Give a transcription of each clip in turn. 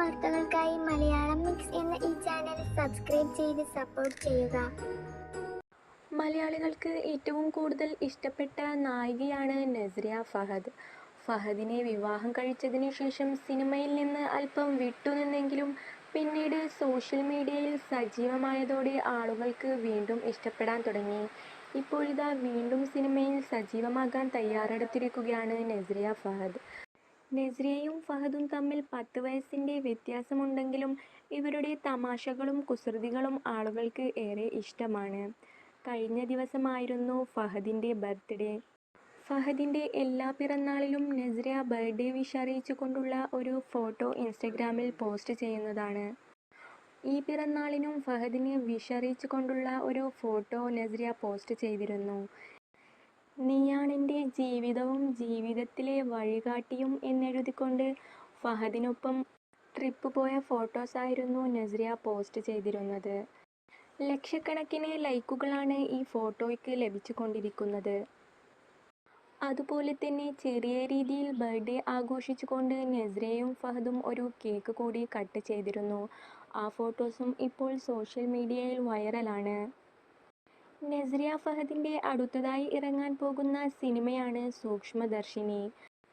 വാർത്തകൾക്കായി മലയാളം മിക്സ് എന്ന ഈ ചാനൽ സബ്സ്ക്രൈബ് ചെയ്ത് സപ്പോർട്ട് ചെയ്യുക. മലയാളികൾക്ക് ഏറ്റവും കൂടുതൽ ഇഷ്ടപ്പെട്ട നായികയാണ് നസ്രിയ ഫഹദ്. ഫഹദിനെ വിവാഹം കഴിച്ചതിന് ശേഷം സിനിമയിൽ നിന്ന് അല്പം വിട്ടുനിന്നെങ്കിലും പിന്നീട് സോഷ്യൽ മീഡിയയിൽ സജീവമായതോടെ ആളുകൾക്ക് വീണ്ടും ഇഷ്ടപ്പെടാൻ തുടങ്ങി. ഇപ്പോഴിതാ വീണ്ടും സിനിമയിൽ സജീവമാകാൻ തയ്യാറെടുത്തിരിക്കുകയാണ് നസ്രിയ ഫഹദ്. നസ്രിയയും ഫഹദും തമ്മിൽ പത്ത് വയസ്സിന്റെ വ്യത്യാസമുണ്ടെങ്കിലും ഇവരുടെ തമാശകളും കുസൃതികളും ആളുകൾക്ക് ഏറെ ഇഷ്ടമാണ്. കഴിഞ്ഞ ദിവസമായിരുന്നു ഫഹദിന്റെ ബർത്ത്ഡേ. ഫഹദിന്റെ എല്ലാ പിറന്നാളിലും നസ്രിയ ബർത്ത്ഡേ വിഷ് അറിയിച്ചുകൊണ്ടുള്ള ഒരു ഫോട്ടോ ഇൻസ്റ്റഗ്രാമിൽ പോസ്റ്റ് ചെയ്യുന്നതാണ്. ഈ പിറന്നാളിനും ഫഹദിനെ വിഷ് അറിയിച്ചുകൊണ്ടുള്ള ഒരു ഫോട്ടോ നസ്രിയ പോസ്റ്റ് ചെയ്തിരുന്നു. നീയാണെന്റെ ജീവിതവും ജീവിതത്തിലെ വഴികാട്ടിയും എന്നെഴുതിക്കൊണ്ട് ഫഹദിനൊപ്പം ട്രിപ്പ് പോയ ഫോട്ടോസായിരുന്നു നസ്രിയ പോസ്റ്റ് ചെയ്തിരുന്നത്. ലക്ഷക്കണക്കിന് ലൈക്കുകളാണ് ഈ ഫോട്ടോയ്ക്ക് ലഭിച്ചുകൊണ്ടിരിക്കുന്നത്. അതുപോലെ തന്നെ ചെറിയ രീതിയിൽ ബർത്ത്ഡേ ആഘോഷിച്ചുകൊണ്ട് നസ്രിയയും ഫഹദും ഒരു കേക്ക് കൂടി കട്ട് ചെയ്തിരുന്നു. ആ ഫോട്ടോസും ഇപ്പോൾ സോഷ്യൽ മീഡിയയിൽ വൈറലാണ് നസ്രിയ ഫഹദിന്റെ അടുത്തതായി ഇറങ്ങാൻ പോകുന്ന സിനിമയാണ് സൂക്ഷ്മദർശിനി.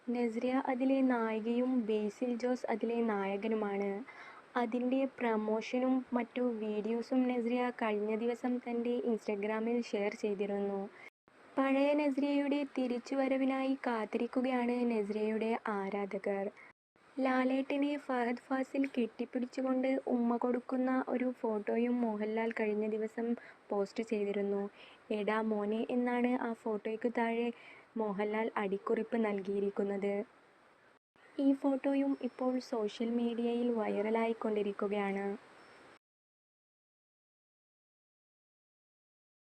നസ്രിയ അതിലെ നായികയും ബേസിൽ ജോസ് അതിലെ നായകനുമാണ്. അതിന്റെ പ്രമോഷനും മറ്റു വീഡിയോസും നസ്രിയ കഴിഞ്ഞ ദിവസം തന്റെ ഇൻസ്റ്റഗ്രാമിൽ ഷെയർ ചെയ്തിരുന്നു. പഴയ നസ്രിയയുടെ തിരിച്ചുവരവിനായി കാത്തിരിക്കുകയാണ് നസ്രിയയുടെ ആരാധകർ. ലാലേട്ടനെ ഫഹദ് ഫാസിൽ കെട്ടിപ്പിടിച്ചുകൊണ്ട് ഉമ്മ കൊടുക്കുന്ന ഒരു ഫോട്ടോയും മോഹൻലാൽ കഴിഞ്ഞ ദിവസം പോസ്റ്റ് ചെയ്തിരുന്നു. എടാ മോനെ എന്നാണ് ആ ഫോട്ടോയ്ക്ക് താഴെ മോഹൻലാൽ അടിക്കുറിപ്പ് നൽകിയിരിക്കുന്നത്. ഈ ഫോട്ടോയും ഇപ്പോൾ സോഷ്യൽ മീഡിയയിൽ വൈറലായിക്കൊണ്ടിരിക്കുകയാണ്.